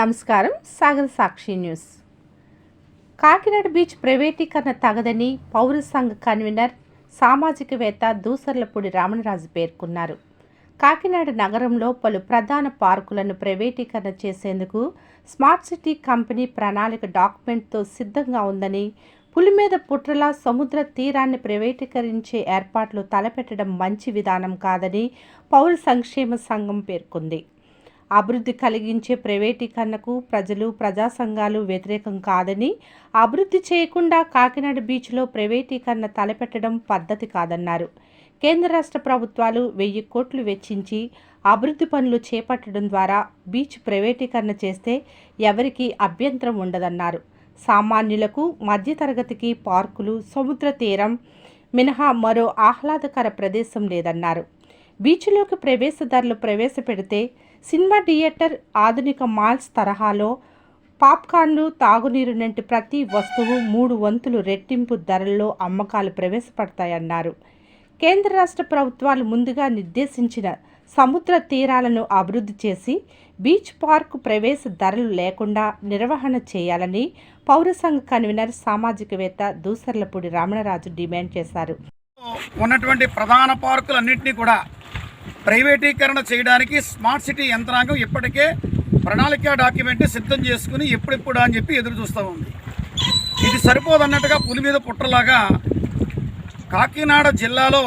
నమస్కారం. Sagar Sakshi news. Kakinada beach ప్రైవేటీకరణ తగదని పౌర సంఘ కన్వీనర్ సామాజికవేత్త దూసర్లపూడి రామణరాజు పేర్కొన్నారు. కాకినాడ నగరంలో పలు ప్రధాన పార్కులను ప్రైవేటీకరణ చేసేందుకు స్మార్ట్ సిటీ కంపెనీ ప్రణాళిక డాక్యుమెంట్తో సిద్ధంగా ఉందని పులిమీద పుట్రల సముద్ర తీరాన్ని ప్రైవేటీకరించే ఏర్పాట్లు తలపెట్టడం మంచి విధానం కాదని పౌర సంక్షేమ సంఘం పేర్కొంది. అభివృద్ధి కలిగించే ప్రైవేటీకరణకు ప్రజలు ప్రజా సంఘాలు వ్యతిరేకం కాదని అభివృద్ధి చేయకుండా కాకినాడ బీచ్లో ప్రైవేటీకరణ తలపెట్టడం పద్ధతి కాదన్నారు. కేంద్ర రాష్ట్ర ప్రభుత్వాలు వెయ్యి కోట్లు వెచ్చించి అభివృద్ధి పనులు చేపట్టడం ద్వారా బీచ్ ప్రైవేటీకరణ చేస్తే ఎవరికీ అభ్యంతరం ఉండదన్నారు. సామాన్యులకు మధ్యతరగతికి పార్కులు సముద్ర తీరం మినహా మరో ఆహ్లాదకర ప్రదేశం లేదన్నారు. బీచ్లోకి ప్రవేశదారులు ప్రవేశపెడితే సినిమా థియేటర్ ఆధునిక మాల్స్ తరహాలో పాప్కార్న్లు తాగునీరు నుండి ప్రతి వస్తువు మూడు వంతులు రెట్టింపు ధరల్లో అమ్మకాలు ప్రవేశపెడతాయన్నారు. కేంద్ర రాష్ట్ర ప్రభుత్వాలు ముందుగా నిర్దేశించిన సముద్ర తీరాలను అభివృద్ధి చేసి బీచ్ పార్కు ప్రవేశ ధరలు లేకుండా నిర్వహణ చేయాలని పౌరసంఘ కన్వీనర్ సామాజికవేత్త దూసర్లపూడి రమణరాజు డిమాండ్ చేశారు. ఉన్నటువంటి ప్రధాన పార్కులన్నింటినీ కూడా ప్రైవేటీకరణ చేయడానికి స్మార్ట్ సిటీ యంత్రాంగం ఇప్పటికే ప్రణాళిక డాక్యుమెంట్ సిద్ధం చేసుకుని ఎప్పుడెప్పుడు అని చెప్పి ఎదురు చూస్తూ ఉంది. ఇది సరిపోదన్నట్టుగా పులి మీద పుట్టలాగా కాకినాడ జిల్లాలో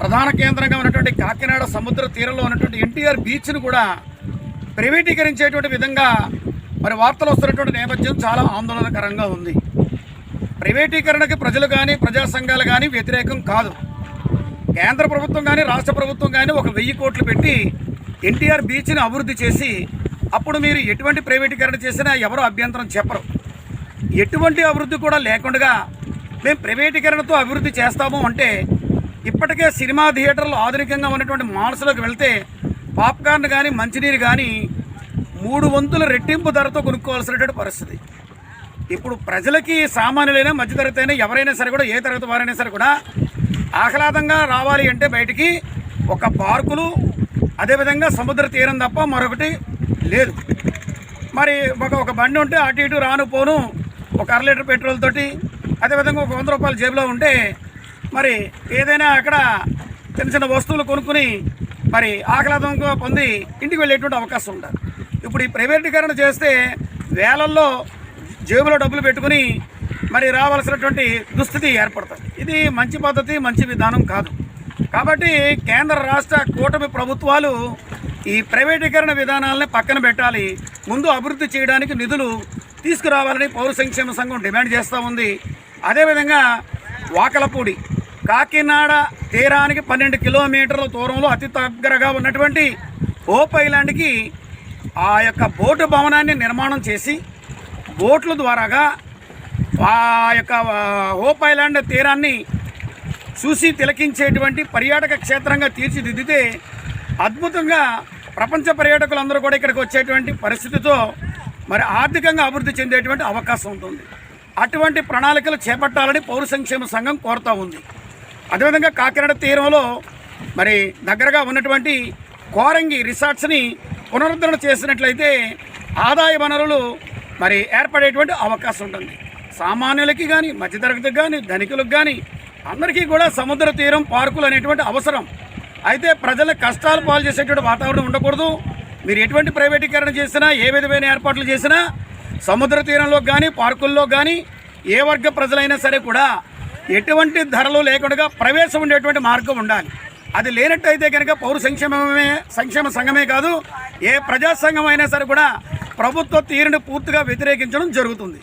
ప్రధాన కేంద్రంగా ఉన్నటువంటి కాకినాడ సముద్ర తీరంలో ఉన్నటువంటి ఎన్టీఆర్ బీచ్ను కూడా ప్రైవేటీకరించేటువంటి విధంగా మరి వార్తలు వస్తున్నటువంటి నేపథ్యం చాలా ఆందోళనకరంగా ఉంది. ప్రైవేటీకరణకి ప్రజలు కానీ ప్రజా సంఘాలు కానీ వ్యతిరేకం కాదు. కేంద్ర ప్రభుత్వం కానీ రాష్ట్ర ప్రభుత్వం కానీ ఒక వెయ్యి కోట్లు పెట్టి ఎన్టీఆర్ బీచ్ని అభివృద్ధి చేసి అప్పుడు మీరు ఎటువంటి ప్రైవేటీకరణ చేసినా ఎవరు అభ్యంతరం చెప్పరు. ఎటువంటి అభివృద్ధి కూడా లేకుండా మేము ప్రైవేటీకరణతో అభివృద్ధి చేస్తాము అంటే ఇప్పటికే సినిమా థియేటర్లు ఆధునికంగా ఉన్నటువంటి మాల్స్లోకి వెళ్తే పాప్కార్న్ కానీ మంచినీరు కానీ మూడు వంతుల రెట్టింపు ధరతో కొనుక్కోవాల్సినటువంటి పరిస్థితి. ఇప్పుడు ప్రజలకి సామాన్యులైనా మధ్యతరగతి అయినా ఎవరైనా సరే కూడా ఏ తరగతి వారైనా సరే కూడా ఆహ్లాదంగా రావాలి అంటే బయటికి ఒక పార్కులు అదేవిధంగా సముద్ర తీరం తప్ప మరొకటి లేదు. మరి ఒక ఒక బండి ఉంటే అటు ఇటు రాను పోను ఒక అర లీటర్ పెట్రోల్ తోటి అదేవిధంగా ఒక వంద రూపాయలు జేబులో ఉంటే మరి ఏదైనా అక్కడ చిన్న చిన్న వస్తువులు కొనుక్కుని మరి ఆహ్లాదంగా పొంది ఇంటికి వెళ్ళేటువంటి అవకాశం ఉంటుంది ఇప్పుడు ఈ ప్రైవేటీకరణ చేస్తే వేలల్లో జేబులో డబ్బులు పెట్టుకుని మరి రావాల్సినటువంటి దుస్థితి ఏర్పడుతుంది. ఇది మంచి పద్ధతి మంచి విధానం కాదు. కాబట్టి కేంద్ర రాష్ట్ర కూటమి ప్రభుత్వాలు ఈ ప్రైవేటీకరణ విధానాలని పక్కన పెట్టాలి. ముందు అభివృద్ధి చేయడానికి నిధులు తీసుకురావాలని పౌర సంక్షేమ సంఘం డిమాండ్ చేస్తూ ఉంది. అదేవిధంగా వాకలపూడి కాకినాడ తీరానికి పన్నెండు కిలోమీటర్ల దూరంలో అతి దగ్గరగా ఉన్నటువంటి ఓప్ ఐలాండ్కి ఆ యొక్క బోటు భవనాన్ని నిర్మాణం చేసి బోట్ల ద్వారాగా ఆ యొక్క హోప్ ఐలాండ్ తీరాన్ని చూసి తిలకించేటువంటి పర్యాటక క్షేత్రంగా తీర్చిదిద్దితే అద్భుతంగా ప్రపంచ పర్యాటకులందరూ కూడా ఇక్కడికి వచ్చేటువంటి పరిస్థితితో మరి ఆర్థికంగా అభివృద్ధి చెందేటువంటి అవకాశం ఉంటుంది. అటువంటి ప్రణాళికలు చేపట్టాలని పౌర సంక్షేమ సంఘం కోరుతూ ఉంది. అదేవిధంగా కాకినాడ తీరంలో మరి దగ్గరగా ఉన్నటువంటి కోరంగి రిసార్ట్స్ని పునరుద్ధరణ చేసినట్లయితే ఆదాయ వనరులు మరి ఏర్పడేటువంటి అవకాశం ఉంటుంది. సామాన్యులకి కానీ మధ్యతరగతికి కానీ ధనికులకు కానీ అందరికీ కూడా సముద్ర తీరం పార్కులు అనేటువంటి అవసరం. అయితే ప్రజల కష్టాలు పాలు చేసేటువంటి వాతావరణం ఉండకూడదు. మీరు ఎటువంటి ప్రైవేటీకరణ చేసినా ఏ విధమైన ఏర్పాట్లు చేసినా సముద్ర తీరంలో కానీ పార్కుల్లో కానీ ఏ వర్గ ప్రజలైనా సరే కూడా ఎటువంటి ధరలు లేకుండా ప్రవేశం ఉండేటువంటి మార్గం ఉండాలి. అది లేనట్టయితే కనుక పౌర సంక్షేమమే సంక్షేమ సంఘమే కాదు ఏ ప్రజా సంఘం అయినా సరే కూడా ప్రభుత్వ తీరును పూర్తిగా వ్యతిరేకించడం జరుగుతుంది.